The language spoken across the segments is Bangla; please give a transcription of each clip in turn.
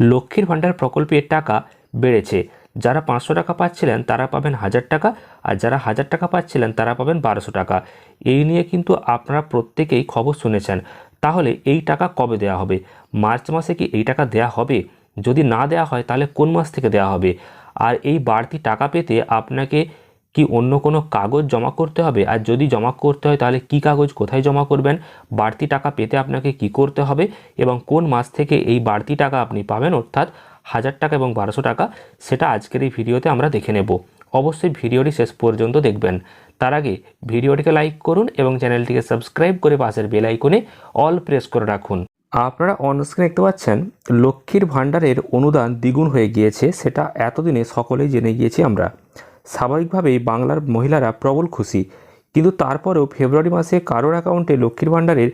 লক্ষ্মীর ভাণ্ডার প্রকল্পের টাকা বেড়েছে। যারা পাঁচশো টাকা পাচ্ছিলেন, তারা পাবেন হাজার টাকা। আর যারা হাজার টাকা পাচ্ছিলেন, তারা পাবেন বারোশো টাকা। এই নিয়ে কিন্তু আপনারা প্রত্যেকেই খবর শুনেছেন। তাহলে এই টাকা কবে দেওয়া হবে? মার্চ মাসে কি এই টাকা দেওয়া হবে? যদি না দেওয়া হয়, তাহলে কোন মাস থেকে দেওয়া হবে? আর এই বাড়তি টাকা পেতে আপনাকে কি অন্য কোনো কাগজ জমা করতে হবে? আর যদি জমা করতে হয় তাহলে কি কাগজ কোথায় জমা করবেন? বাড়তি টাকা পেতে আপনাকে কি করতে হবে? এবং কোন মাস থেকে এই বাড়তি টাকা আপনি পাবেন? অর্থাৎ হাজার টাকা এবং বারোশো টাকা, সেটা আজকের এই ভিডিওতে আমরা দেখে নেব। অবশ্যই ভিডিওটি শেষ পর্যন্ত দেখবেন। তার আগে ভিডিওটিকে লাইক করুন এবং চ্যানেলটিকে সাবস্ক্রাইব করে পাশের বেল আইকনে অল প্রেস করে রাখুন। আপনারা অনস্ক্রিন দেখতে পাচ্ছেন, লক্ষ্মীর ভাণ্ডারের অনুদান দ্বিগুণ হয়ে গিয়েছে, সেটা এতদিনে সকলেই জেনে গিয়েছি আমরা। স্বাভাবিকভাবেই বাংলার মহিলারা প্রবল খুশি। কিন্তু তারপরেও ফেব্রুয়ারি মাসে কারোর অ্যাকাউন্টে লক্ষ্মীর ভাণ্ডারের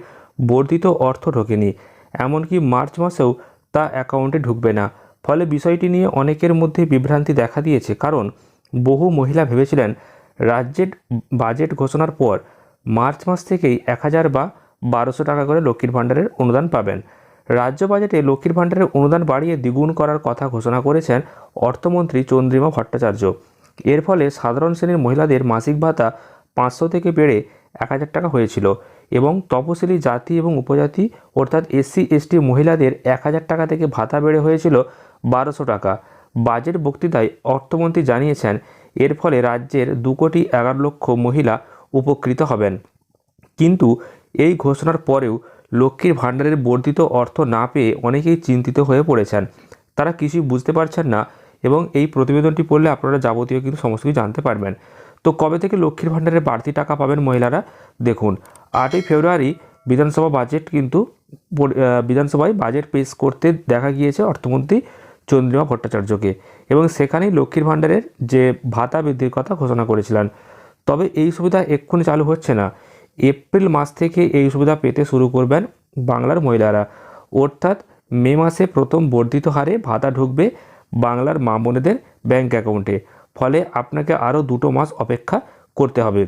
বর্ধিত অর্থ ঢোকেনি। এমনকি মার্চ মাসেও তা অ্যাকাউন্টে ঢুকবে না। ফলে বিষয়টি নিয়ে অনেকের মধ্যে বিভ্রান্তি দেখা দিয়েছে। কারণ বহু মহিলা ভেবেছিলেন, রাজ্যের বাজেট ঘোষণার পর মার্চ মাস থেকেই এক হাজার বা বারোশো টাকা করে লক্ষ্মীর ভাণ্ডারের অনুদান পাবেন। রাজ্য বাজেটে লক্ষ্মীর ভাণ্ডারের অনুদান বাড়িয়ে দ্বিগুণ করার কথা ঘোষণা করেছেন অর্থমন্ত্রী চন্দ্রিমা ভট্টাচার্য। এর ফলে সাধারণ শ্রেণির মহিলাদের মাসিক ভাতা পাঁচশো থেকে বেড়ে এক হাজার টাকা হয়েছিল এবং তপশিলি জাতি এবং উপজাতি অর্থাৎ এসসি, এসটি মহিলাদের এক হাজার টাকা থেকে ভাতা বেড়ে হয়েছিল বারোশো টাকা। বাজেট বক্তৃতায় অর্থমন্ত্রী জানিয়েছেন, এর ফলে রাজ্যের দু কোটি এগারো লক্ষ মহিলা উপকৃত হবেন। কিন্তু এই ঘোষণার পরেও লক্ষ্মীর ভাণ্ডারের বর্ধিত অর্থ না পেয়ে অনেকেই চিন্তিত হয়ে পড়েছেন। তারা কিছুই বুঝতে পারছেন না এবং এই প্রতিবেদনটি পড়লে আপনারা যাবতীয় কিন্তু সমস্ত কিছু জানতে পারবেন। তো কবে থেকে লক্ষ্মীর ভাণ্ডারের বাড়তি টাকা পাবেন মহিলারা? দেখুন, আটই ফেব্রুয়ারি বিধানসভা বাজেট কিন্তু বিধানসভায় বাজেট পেশ করতে দেখা গিয়েছে অর্থমন্ত্রী চন্দ্রিমা ভট্টাচার্যকে এবং সেখানেই লক্ষ্মীর ভাণ্ডারের যে ভাতা বৃদ্ধির কথা ঘোষণা করেছিলেন। তবে এই সুবিধা এক্ষুনি চালু হচ্ছে না। এপ্রিল মাস থেকে এই সুবিধা পেতে শুরু করবেন বাংলার মহিলারা। অর্থাৎ মে মাসে প্রথম বর্ধিত হারে ভাতা ঢুকবে বাংলার মা বোনেদের ব্যাঙ্ক অ্যাকাউন্টে ফলে আপনাকে আরও দুটো মাস অপেক্ষা করতে হবে।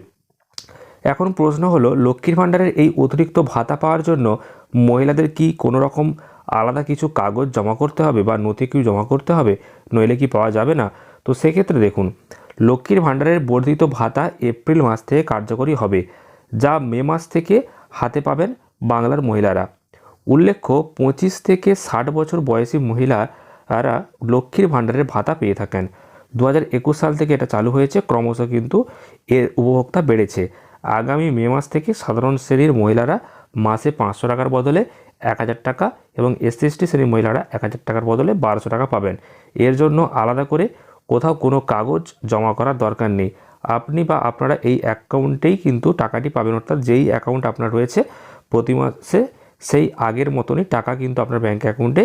এখন প্রশ্ন হলো, লক্ষ্মীর ভাণ্ডারের এই অতিরিক্ত ভাতা পাওয়ার জন্য মহিলাদের কি কোনো রকম আলাদা কিছু কাগজ জমা করতে হবে বা নথি কি জমা করতে হবে? নইলে কি পাওয়া যাবে না? তো সেক্ষেত্রে দেখুন, লক্ষ্মীর ভাণ্ডারের বর্ধিত ভাতা এপ্রিল মাস থেকে কার্যকরী হবে, যা মে মাস থেকে হাতে পাবেন বাংলার মহিলারা। উল্লেখ্য, পঁচিশ থেকে ষাট বছর বয়সী মহিলারা লক্ষ্মীর ভাণ্ডারের ভাতা পেয়ে থাকেন। দু একুশ সাল থেকে এটা চালু হয়েছে, ক্রমশ কিন্তু এর উপভোক্তা বেড়েছে। আগামী মে মাস থেকে সাধারণ শ্রেণির মহিলারা মাসে পাঁচশো টাকার বদলে এক হাজার টাকা এবং এসসি এসটি শ্রেণির মহিলারা এক হাজার টাকার বদলে বারোশো টাকা পাবেন। এর জন্য আলাদা করে কোথাও কোনো কাগজ জমা করার দরকার নেই। আপনি বা আপনারা এই অ্যাকাউন্টেই কিন্তু টাকাটি পাবেন, অর্থাৎ যেই অ্যাকাউন্ট আপনার রয়েছে প্রতি মাসে সেই আগের মতনই টাকা কিন্তু আপনার ব্যাঙ্ক অ্যাকাউন্টে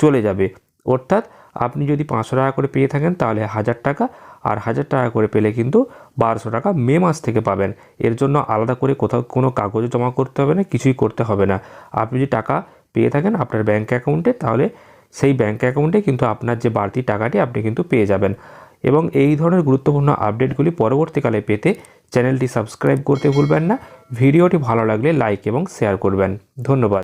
চলে যাবে। অর্থাৎ আপনি যদি পাঁচশো টাকা করে পেয়ে থাকেন, তাহলে হাজার টাকা। আর হাজার টাকা করে পেলে কিন্তু বারোশো টাকা মে মাস থেকে পাবেন। এর জন্য আলাদা করে কোথাও কোনো কাগজ জমা করতে হবে না, কিছুই করতে হবে না। আপনি যদি টাকা পেয়ে থাকেন আপনার ব্যাঙ্ক অ্যাকাউন্টে, তাহলে সেই ব্যাঙ্ক অ্যাকাউন্টে কিন্তু আপনার যে বাড়তি টাকাটি, আপনি কিন্তু পেয়ে যাবেন। এবং এই ধরনের গুরুত্বপূর্ণ আপডেটগুলি পরবর্তীকালে পেতে চ্যানেলটি সাবস্ক্রাইব করতে ভুলবেন না। ভিডিওটি ভালো লাগলে লাইক এবং শেয়ার করবেন। ধন্যবাদ।